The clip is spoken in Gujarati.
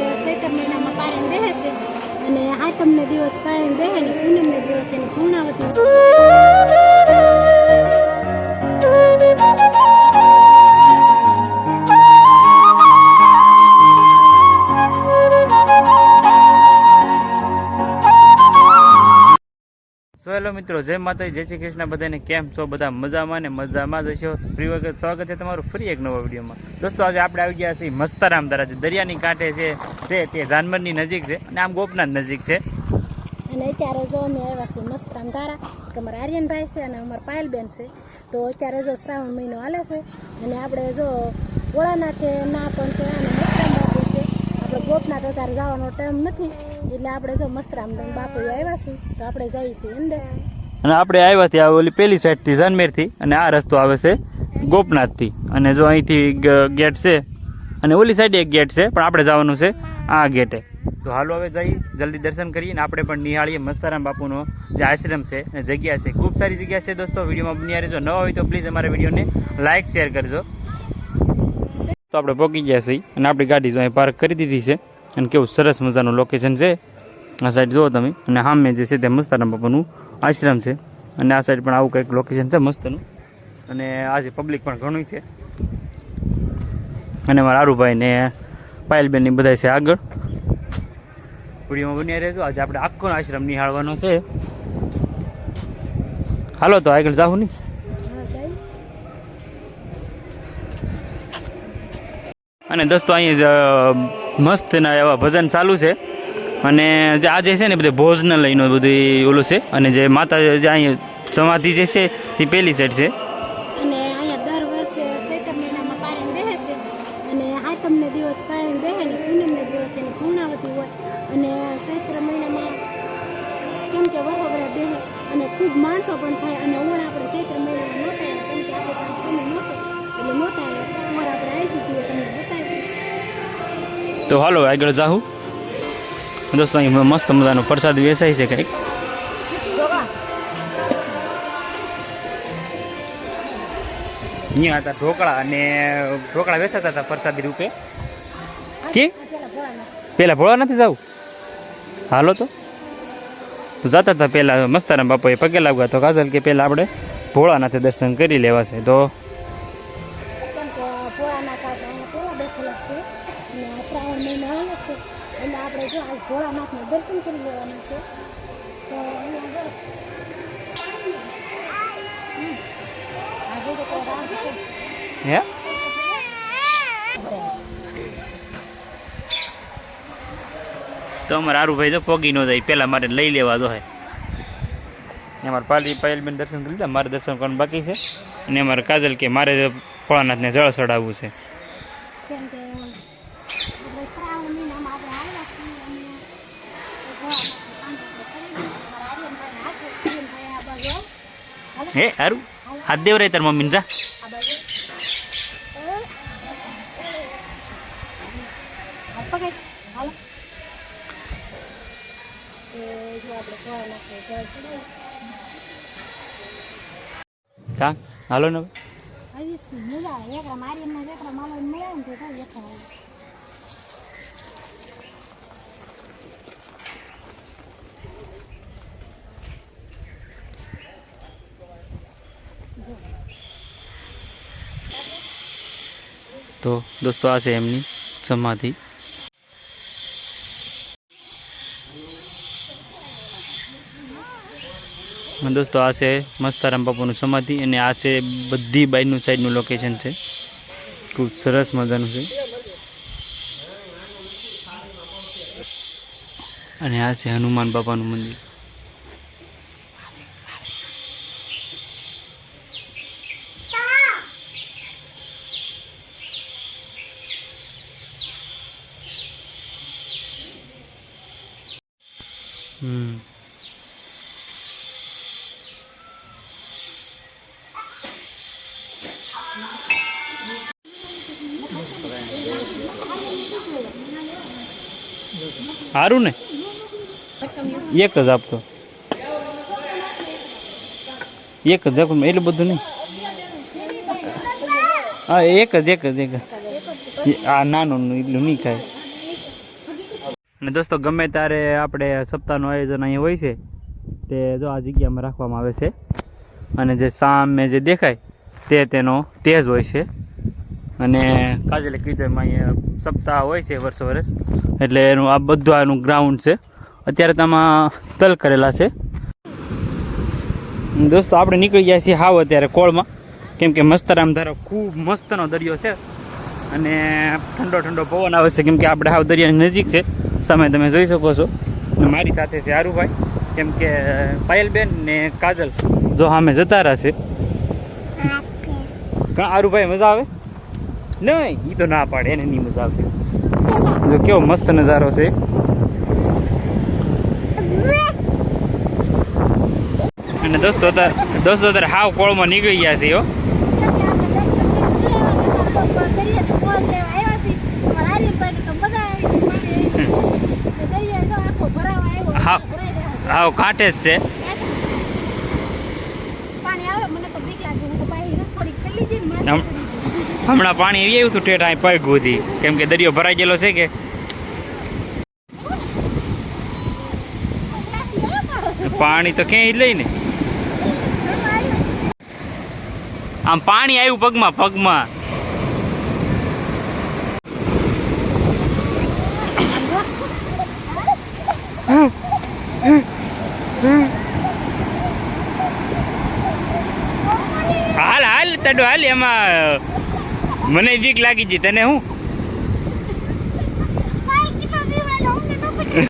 વર્ષે સૈતર મહિનામાં પારણ બેહે છે અને આતમને દિવસ પારણ બેહે ને પૂનમને દિવસ એની પૂર્ણાવતી મિત્રો, જય માતા જય શ્રી કૃષ્ણ. બધાને કેમ છો? બધા મજામાં ને મજામાં જ હશો? ફ્રી વખત સ્વાગત છે તમારું ફરી એક નવા વિડીયોમાં. દોસ્તો, આજે આપણે આવી ગયા છીએ મસ્તારામ દરા જે દરિયાની કાંઠે છે તે તે જાનમરની નજીક છે અને આમ ગોપનાથ નજીક છે. અને અત્યારે જો અમે આવ્યા છીએ મસ્તરામ ધારા, કે અમારા આર્યનભાઈ છે અને અમારા પાયલબેન છે. તો અત્યારે જો શ્રાવણ મહિનો હાલે છે અને આપણે જો ભોળાનાથે ના પણ છે અને મસ્તરામ બાપુ છે. આપણે ગોપનાથ અત્યારે જવાનો ટાઈમ નથી, એટલે આપણે જો મસ્તરામ બાપુ આવ્યા છીએ, તો આપણે જઈએ છીએ અંદર. અને આપણે આવ્યા ત્યાં ઓલી પેલી સાઈડથી જાનમેરથી અને આ રસ્તો આવે છે ગોપનાથથી અને જો અહીંથી ગેટ છે, અને ઓલી સાઈડે એક ગેટ છે, પણ આપણે જવાનું છે આ ગેટે. તો હાલો હવે જઈએ, જલ્દી દર્શન કરીએ અને આપણે પણ નિહાળીએ મસ્તારામ બાપુનો જે આશ્રમ છે અને જગ્યા છે. ખૂબ સારી જગ્યા છે દોસ્તો, વિડીયોમાં બન્યા રહેજો. ન હોય તો પ્લીઝ અમારા વિડીયોને લાઇક શેર કરજો. તો આપણે પહોંચી ગયા છીએ અને આપણી ગાડી જો અહીં પાર્ક કરી દીધી છે. અને કેવું સરસ મજાનું લોકેશન છે. આ સાઈડ જુઓ તમે. અને સામે જે છે તે મસ્તારામ બાપાનું આશ્રમ છે. અને આ સાઈડ પણ આવું કંઈક લોકેશન છે મસ્તનું. અને આજે પબ્લિક પણ ઘણું છે. અને મારા આરુભાઈ ને પાયલબેન બધા છે આગળ. વિડીયોમાં બન્યા રહેજો. આજે આપણે આખો આશ્રમ નિહાળવાનો છે. હાલો, તો આગળ જાઉં નહીં અને દોસ્તો અહીં જ મસ્તના એવા ભજન ચાલુ છે. અને જે આજે છે ને બધે ભોજનાલયનું બધું ઓલું છે અને જે માતા જે અહીં સમાધિ જે છે એ પેલી સાઈડ છે. અને અહીંયા દર વર્ષે સૈતર મહિનામાં પારણ બેહે છે. અને આતમને દિવસ પારણ બેહે ને પૂનમને દિવસ એની પૂર્ણાવતી હોય. અને સૈત્ર મહિનામાં કેમ કે વરવરા બેહે અને ખૂબ માણસો પણ થાય અને ઓણ આપણે સૈત્ર મહિનામાં નહોતા આવ્યા. કેમ કે આપણે પાસે સમય નહોતો. એટલે નહોતા આવ્યા. આપણે આવીશું તે તમને બતાવીશું. તો હાલો આગળ જાઉં દોસ્તો અહીં મસ્ત મજાનો પ્રસાદ વેચાય છે કંઈક. અહીંયા હતા ઢોકળા અને ઢોકળા વેચાતા હતા પ્રસાદી રૂપે. કે? પેલા ભોળા નથી જવું? હાલો તો. તો જતા હતા પેલા મસ્તારામ બાપાએ પગે લાગવા તો કાજલ કે પેલા આપણે ભોળાનાથે દર્શન કરી લેવા છે. તો શ્રાવણ મહિનો એટલે આપણે જો આ ભોળાનાથના દર્શન કરી લેવાના છે. તો અહીંયા આજે તો અમારે આરુભાઈ તો પોગી ન જાય પેલા મારે લઈ લેવા દો હે. અમારે પાલી પાયલબેન દર્શન કરી લીધા મારે દર્શન કરવાનું બાકી છે. અને અમારે કાજલ કે મારે ભોળાનાથને જળ ચડાવવું છે કેમ કે એટલે શ્રાવણ મહિનામાં આપણે આવ્યા છીએ અને ભોળાનાથનું કામ આપણે કરી દીધું. મારા આર્યનભાઈના હાથે આર્યનભાઈ આ બાજુ આવો. હાલો, હે હારું હાથ દેવ રે તાર મમ્મીને જા આ બાજુ. હાથ પકડ. હાલો. એ જો આપણે ભોળાનાથને જળ ચડાવીએ. કા હાલો ને હવે. આવી છે, મજા આવે. એકડા મારીને એકડા માલવા મળે ને તો દોસ્તો, આ છે એમની સમાધિ. દોસ્તો, આ છે મસ્તારામ બાપુનું સમાધિ અને આ છે બધી બાઈનું સાઈડનું લોકેશન છે. ખૂબ સરસ મજાનું છે. અને આ છે હનુમાન બાપાનું મંદિર. હમ સારું ને એક જ આપતો એક જ આપો એટલું બધું નહીં હા એક જ એક જ એક જ આ નાનું એટલું નહીં ખાય અને દોસ્તો, ગમે ત્યારે આપણે સપ્તાહનું આયોજન અહીંયા હોય છે, તે જો આ જગ્યામાં રાખવામાં આવે છે. અને જે સામે જે દેખાય, તે તેનો તેજ હોય છે. અને કાજલે કીધું એમાં અહીંયા સપ્તાહ હોય છે વર્ષો વર્ષ, એટલે એનું આ બધું આનું ગ્રાઉન્ડ છે. અત્યારે તેમાં તલ કરેલા છે. દોસ્તો, આપણે નીકળી ગયા છીએ હાવ અત્યારે કોળમાં. કેમ કે મસ્તરામ ધારો, ખૂબ મસ્તનો દરિયો છે. અને ઠંડો ઠંડો પવન આવે છે, કેમ આપણે હાવ દરિયાની નજીક છે. સામે તમે જોઈ શકો છો. અને મારી સાથે છે હારુભાઈ કેમ કે પાયલબેન ને કાજલ જો સામે જતા રહેશે કાં હારુભાઈ મજા આવે? નહીં એ તો ના પાડે એને નહીં મજા આવે. જો કેવો મસ્ત નજારો છે. અને દોસ્તો અત્યારે દોસ્તો અત્યારે હાવ કોળમાં નીકળી ગયા છે હા. હાવ કાંઠે જ છે. હમણાં પાણી એવી આવ્યું હતું ઠેઠ અહીં પગ સુધી. કેમ કે દરિયો ભરાઈ ગયેલો છે કે? પાણી તો ક્યાંય લઈ ને આમ પાણી આવ્યું પગમાં પગમાં. હાલ હાલ હાલ એમાં મને બીક લાગી હતી તને હું?